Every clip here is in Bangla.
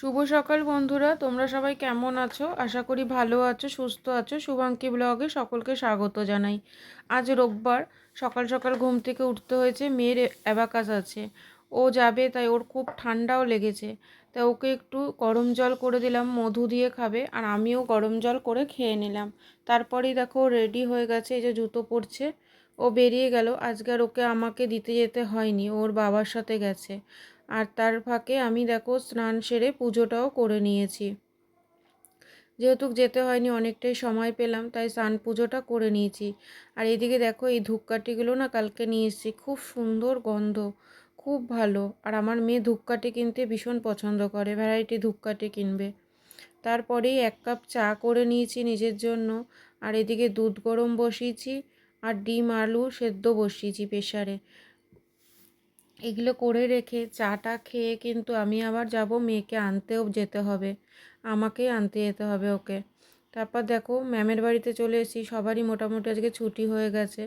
শুভ সকাল বন্ধুরা, তোমরা সবাই কেমন আছো? আশা করি ভালো আছো, সুস্থ আছো। শুভাঙ্কি ব্লগে সকলকে স্বাগত জানাই। আজ রোববার, সকাল সকাল ঘুম থেকে উঠতে হয়েছে, মেয়ের অ্যাবাকাস আছে। ও যাবে, তাই ওর খুব ঠান্ডাও লেগেছে। তাই ওকে একটু গরম জল করে দিলাম, মধু দিয়ে খাবে, আর আমিও গরম জল করে খেয়ে নিলাম। তারপরেই দেখো, রেডি হয়ে গেছে, এই যে জুতো পরছে। ও বেরিয়ে গেল, আজকে আর ওকে আমাকে দিতে যেতে হয়নি, ওর বাবার সাথে গেছে। আর তার ফাঁকে আমি দেখো স্নান সেরে পুজোটাও করে নিয়েছি। যেহেতু যেতে হয়নি, অনেকটাই সময় পেলাম, তাই স্নান পুজোটা করে নিয়েছি। আর এদিকে দেখো এই ধূপকাঠিগুলো না কালকে নিয়ে এসেছি। খুব সুন্দর গন্ধ, খুব ভালো। আর আমার মেয়ে ধূপকাঠি কিনতে ভীষণ পছন্দ করে, ভ্যারাইটি ধূপকাঠি কিনবে। তারপরেই এক কাপ চা করে নিয়েছি নিজের জন্য। আর এদিকে দুধ গরম বসিয়েছি আর ডিম, আলু সেদ্ধ বসিয়েছি প্রেশারে এগুলো করে রেখে চাটা খেয়ে কিন্তু আমি আবার যাব মেয়েকে আনতেও যেতে হবে। আমাকেই আনতে যেতে হবে ওকে। তারপর দেখো ম্যামের বাড়িতে চলে এসেছি, সবারই মোটামুটি আজকে ছুটি হয়ে গেছে।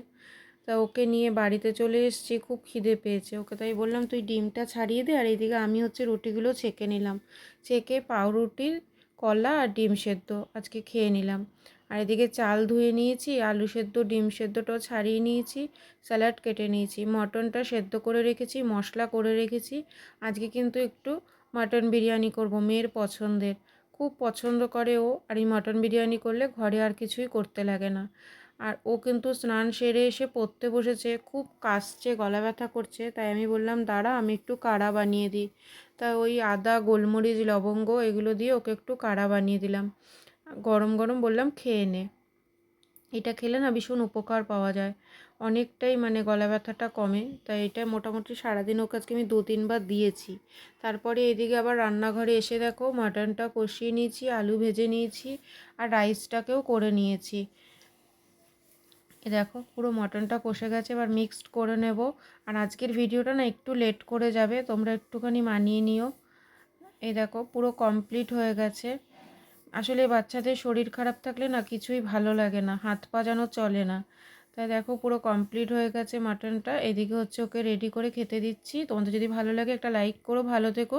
তা ওকে নিয়ে বাড়িতে চলে এসেছি, খুব খিদে পেয়েছে ওকে। তাই বললাম, তুই ডিমটা ছাড়িয়ে দে আর এইদিকে আমি হচ্ছে রুটিগুলো ছেঁকে নিলাম। ছেঁকে পাউরুটির কলা আর ডিম সেদ্ধ আজকে খেয়ে নিলাম। আর এদিকে চাল ধুয়ে নিয়েছি, আলু সেদ্ধ, ডিম সেদ্ধটাও ছাড়িয়ে নিয়েছি, স্যালাড কেটে নিয়েছি, মটনটা সেদ্ধ করে রেখেছি, মশলা করে রেখেছি। আজকে কিন্তু একটু মাটন বিরিয়ানি করব, মেয়ের পছন্দের। খুব পছন্দ করে ও, আর এই মাটন বিরিয়ানি করলে ঘরে আর কিছুই করতে লাগে না। আর ও কিন্তু স্নান সেরে এসে পড়তে বসেছে, খুব কাশছে, গলা ব্যথা করছে, তাই আমি বললাম, দাঁড়া, আমি একটু কাড়া বানিয়ে দিই। তাই ওই আদা, গোলমরিচ, লবঙ্গ, এগুলো দিয়ে ওকে একটু কাড়া বানিয়ে দিলাম। গরম গরম বললাম, খেয়ে নে। এটা খেলে না ভীষণ উপকার পাওয়া যায়। অনেকটাই মানে গলা ব্যথাটা কমে, তাই এটা মোটামুটি সারাদিন ওকে আজকে আমি দু তিনবার দিয়েছি। তারপরে এদিকে আবার রান্নাঘরে এসে দেখো মাটনটা কষিয়ে নিয়েছি, আলু ভেজে নিয়েছি আর রাইসটাকেও করে নিয়েছি। এ দেখো পুরো মটনটা কষে গেছে, এবার মিক্সড করে নেব। আর আজকের ভিডিওটা না একটু লেট করে যাবে, তোমরা একটুখানি মানিয়ে নিও। এই দেখো পুরো কমপ্লিট হয়ে গেছে। আসলে বাচ্চাদের শরীর খারাপ থাকলে না কিছুই ভালো লাগে না, হাত পা যেন চলে না। তাই দেখো পুরো কমপ্লিট হয়ে গেছে মাটনটা এদিকে হচ্ছে ওকে রেডি করে খেতে দিচ্ছি। তোমাদের যদি ভালো লাগে একটা লাইক করো, ভালো থেকো।